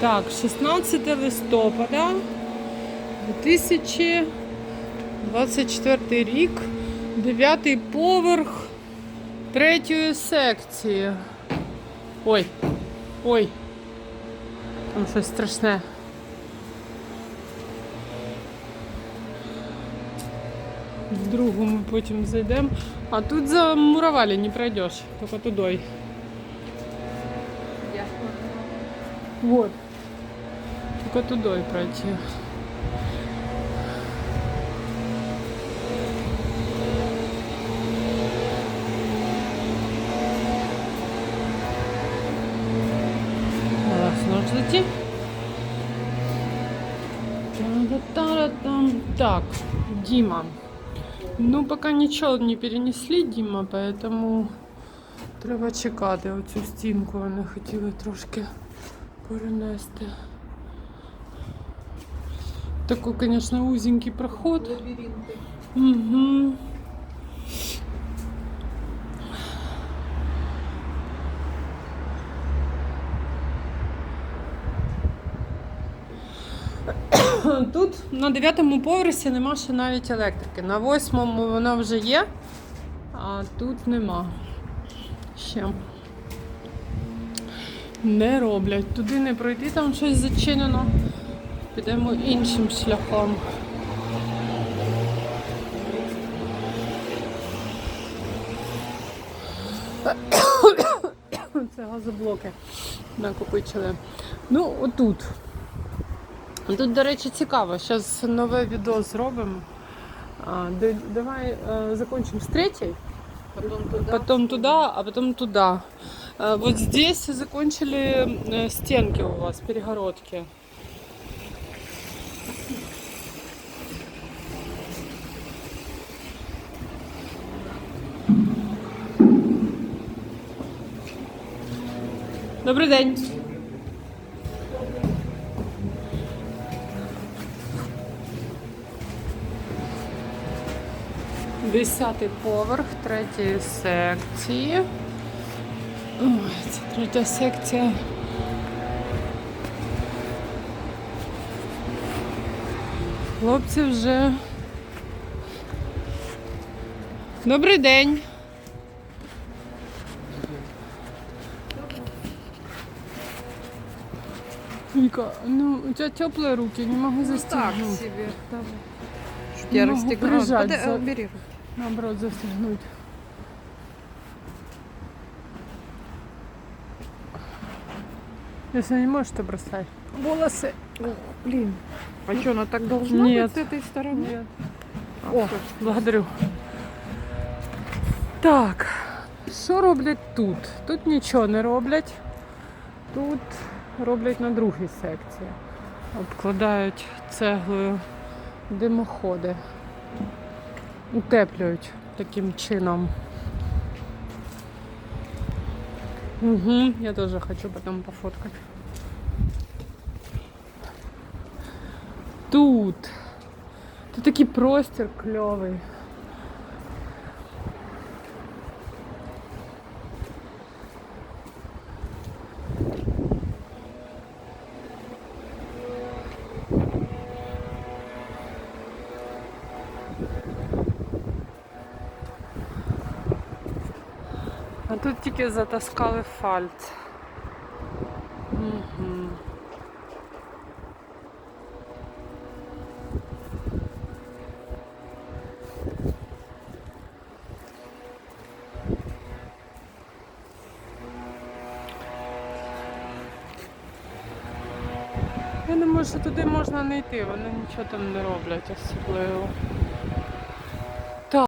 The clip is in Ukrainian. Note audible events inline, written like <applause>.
Так, 16 листопада 2024 рік, 9 поверх третьої секції. Ой, ой, там щось страшне. В другу ми потім зайдемо. А тут за муравалі не пройдеш, тільки туди. Вот. Только туда пройти. Раз, нужно зайти. Та-да-та-да-там. Так, Дима. Ну, пока нічого не перенесли, Дима, поэтому треба чекати оцю стінку. Вони хотіли трошки перенести. Такой, конечно, узенький проход. Лабіринти. Угу. <coughs> Тут на дев'ятому поверсі нема ще навіть електрики. На восьмому вона вже є, а тут нема. Ще. Не роблять. Туди не пройти, там щось зачинено. Підемо іншим шляхом. <coughs> Це газоблоки накопичили. Ну, отут. Тут, до речі, цікаво. Зараз нове відео зробимо. А, давай е, закончим з третьей, Потім туди. потом туда, а потом туда. Э, Вот здесь закончили э, стенки у вас, перегородки. Добрий день. Десятий поверх третьої секції. Це третя секція. Хлопці вже. Добрий день. Вика, ну у тебя теплые руки, не могу Ну, так застегнуть. себе. Давай. Чтоб Не я расстегнула. прижать Подай- за- Бери. Наоборот, застегнуть. Если не можешь, то бросай. Волосы. Блин. А что, она так должна Нет. быть с этой стороны? Нет. А, О, благодарю. Так, що роблять тут? Тут нічого не роблять. Тут роблять на другій секції. Обкладають цеглою димоходи. Утеплюють таким чином. Угу, я тоже хочу потом пофоткать. Тут. Тут такий простір кльовий. А тут тільки затаскали фальц. Угу. Я думаю, що туди можна не йти, вони нічого там не роблять особливо.